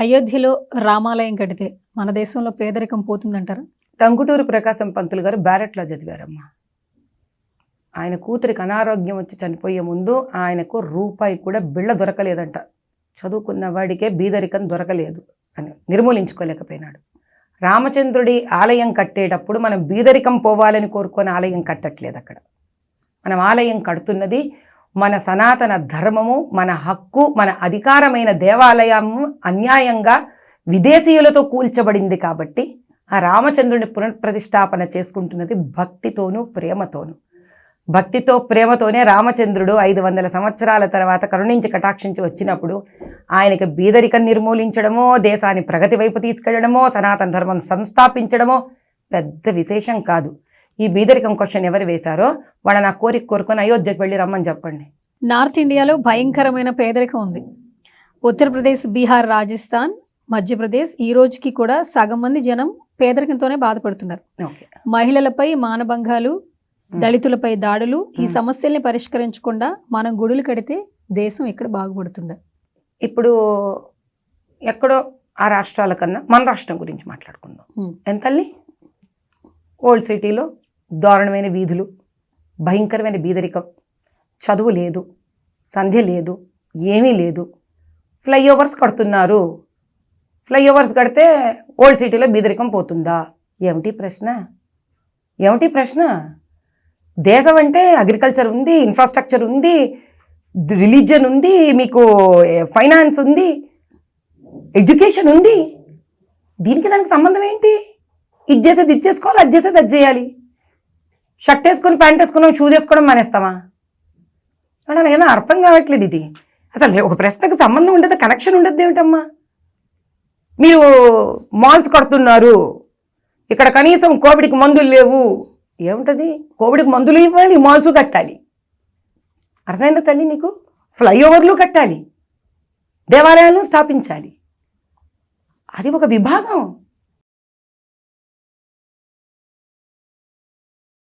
అయోధ్యలో రామాలయం కడితే మన దేశంలో పేదరికం పోతుందంటారా? టంగుటూరు ప్రకాశం పంతులు గారు బ్యారెట్లో చదివారమ్మా. ఆయన కూతురికి అనారోగ్యం వచ్చి చనిపోయే ముందు ఆయనకు రూపాయి కూడా బిళ్ళ దొరకలేదంట. చదువుకున్న వాడికే బీదరికం దొరకలేదు అని నిర్మూలించుకోలేకపోయినాడు. రామచంద్రుడి ఆలయం కట్టేటప్పుడు మనం బీదరికం పోవాలని కోరుకొని ఆలయం కట్టట్లేదు అక్కడ. మనం ఆలయం కడుతున్నది మన సనాతన ధర్మము మన హక్కు మన అధికారమైన దేవాలయము అన్యాయంగా విదేశీయులతో కూల్చబడింది కాబట్టి ఆ రామచంద్రుని పునఃప్రతిష్టాపన చేసుకుంటున్నది భక్తితోనూ ప్రేమతోనూ. భక్తితో ప్రేమతోనే రామచంద్రుడు ఐదు వందల సంవత్సరాల తర్వాత కరుణించి కటాక్షించి వచ్చినప్పుడు ఆయనకి బీదరికం నిర్మూలించడమో దేశాన్ని ప్రగతి వైపు తీసుకెళ్ళడమో సనాతన ధర్మం సంస్థాపించడమో పెద్ద విశేషం కాదు. ఈ బీదరికం క్వశ్చన్ ఎవరు వేశారో వాళ్ళ నా కోరిక కోరుకొని అయోధ్యకు వెళ్ళి రమ్మని చెప్పండి. నార్త్ ఇండియాలో భయంకరమైన పేదరికం ఉంది. ఉత్తరప్రదేశ్ బీహార్ రాజస్థాన్ మధ్యప్రదేశ్ ఈ రోజుకి కూడా సగం మంది జనం పేదరికంతోనే బాధపడుతున్నారు. మహిళలపై మానభంగాలు దళితులపై దాడులు ఈ మ్మ్. సమస్యల్ని పరిష్కరించకుండా మనం గుడులు కడితే దేశం ఎక్కడ బాగుపడుతుంది. ఇప్పుడు ఎక్కడో ఆ రాష్ట్రాల కన్నా మన రాష్ట్రం గురించి మాట్లాడుకుందాం. Hmm. ఎంతల్లి ఓల్డ్ సిటీలో దారుణమైన వీధులు భయంకరమైన బీదరికం. చదువు లేదు సంధ్య లేదు ఏమీ లేదు. ఫ్లైఓవర్స్ కడుతున్నారు. ఫ్లైఓవర్స్ కడితే ఓల్డ్ సిటీలో బీదరికం పోతుందా? ఏమిటి ప్రశ్న? ఏమిటి ప్రశ్న? దేశం అంటే అగ్రికల్చర్ ఉంది ఇన్ఫ్రాస్ట్రక్చర్ ఉంది రిలీజియన్ ఉంది మీకు ఫైనాన్స్ ఉంది ఎడ్యుకేషన్ ఉంది. దీనికి దానికి సంబంధం ఏంటి? ఇది చేసేది ఇది చేసుకోవాలి అది చేసేది అది చేయాలి. షర్ట్ వేసుకొని ప్యాంట్ వేసుకున్నాం షూ వేసుకోవడం మానేస్తామా ఏమన్నా ఏమన్నా అర్థం కావట్లేదు ఇది. అసలు ఒక ప్రశ్నకు సంబంధం ఉండదు కనెక్షన్ ఉండదు ఏమిటమ్మా? మీరు మాల్స్ కడుతున్నారు. ఇక్కడ కనీసం కోవిడ్కి మందులు లేవు. ఏముంటుంది? కోవిడ్కి మందులు ఇవ్వాలి మాల్స్ కట్టాలి. అర్థమైందా తల్లి నీకు? ఫ్లైఓవర్లు కట్టాలి. దేవాలయాలను స్థాపించాలి. అది ఒక విభాగం.